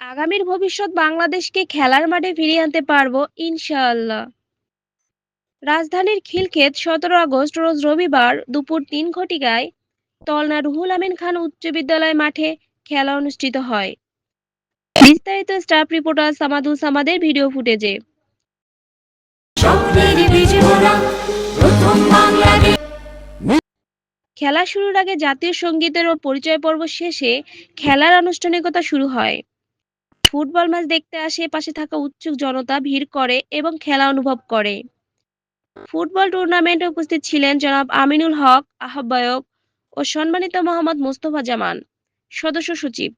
আগামীর ভবিষ্যৎ বাংলাদেশকে খেলার মাঠে ফিরিয়ে আনতে পারব ইনশাআল্লাহ। রাজধানীর খিলক্ষেত সতেরো আগস্ট রোজ রবিবার দুপুর তিন ঘটিকায় তলনা রুহুল আমিন খান উচ্চ বিদ্যালয় মাঠে খেলা অনুষ্ঠিত হয়। বিস্তারিত স্টাফ রিপোর্টার সামাদুল সামাদের ভিডিও ফুটেজে। খেলা শুরুর আগে জাতীয় সঙ্গীতের ও পরিচয় পর্ব শেষে খেলার আনুষ্ঠানিকতা শুরু হয়। ফুটবল ম্যাচ দেখতে আসে পাশে থাকা উৎসুক জনতা ভিড় করে এবং খেলা অনুভব করে। ফুটবল টুর্নামেন্টে উপস্থিত ছিলেন জনাব আমিনুল হক আহ্বায়ক ও সম্মানিত মোহাম্মদ মোস্তফা জামান সদস্য সচিব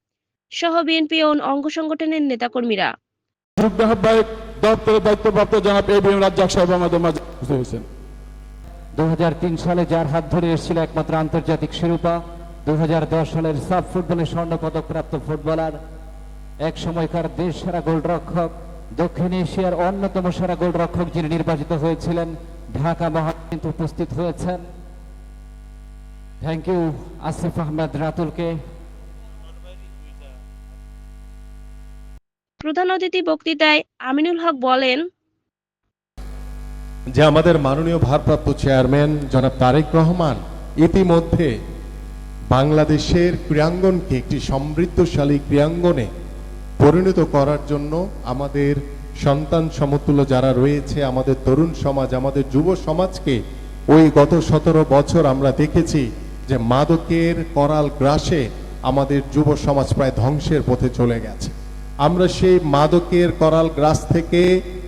সহ বিএনপি ও অঙ্গ সংগঠনের নেতাকর্মীরা। যুগ্ম আহ্বায়ক দপ্তরের দায়িত্বপ্রাপ্ত জনাব এ বি এম রাজ্জাক সাহেব আমাদের মাঝে হয়েছেন। দু সালে যার হাত ধরে এসেছিল একমাত্র আন্তর্জাতিক শিরোপা দু সালের সাব ফুটবলে স্বর্ণ পদক প্রাপ্ত ফুটবলার এক সময়কার দেশ সেরা গোলরক্ষক দক্ষিণ এশিয়ার অন্যতম সেরা গোলরক্ষক যিনি নির্বাচিত হয়েছিলেন ঢাকা মহারাষ্ট্র উপস্থিত হয়েছেন। থ্যাংক ইউ আসিফ আহমেদ রাতুলকে। প্রধান অতিথি বক্তৃতায় আমিনুল হক বলেন যে আমাদের মাননীয় ভারপ্রাপ্ত চেয়ারম্যান জনাব তারেক রহমান ইতিমধ্যে বাংলাদেশের ক্রীড়াঙ্গনকে একটি সমৃদ্ধশালী ক্রীড়াঙ্গনে পরিণত করার জন্য আমাদের সন্তান সমতুল্য যারা রয়েছে, আমাদের তরুণ সমাজ, আমাদের যুব সমাজকে ওই গত সতেরো বছর আমরা দেখেছি যে মাদকের করাল গ্রাসে আমাদের যুব সমাজ প্রায় ধ্বংসের পথে চলে গেছে। আমরা সেই মাদকের করাল গ্রাস থেকে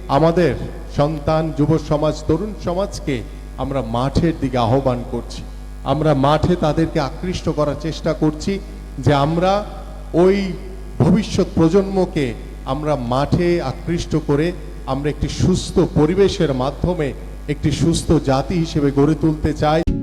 আমাদের সন্তান, যুব সমাজ, তরুণ সমাজকে আমরা মাঠের দিকে আহ্বান করছি। আমরা মাঠে তাদেরকে আকৃষ্ট করার চেষ্টা করছি যে আমরা ওই ভবিষ্যৎ প্রজন্মকে আমরা মাঠে আকৃষ্ট করে আমরা একটি সুস্থ পরিবেশের মাধ্যমে একটি সুস্থ জাতি হিসেবে গড়ে তুলতে চাই।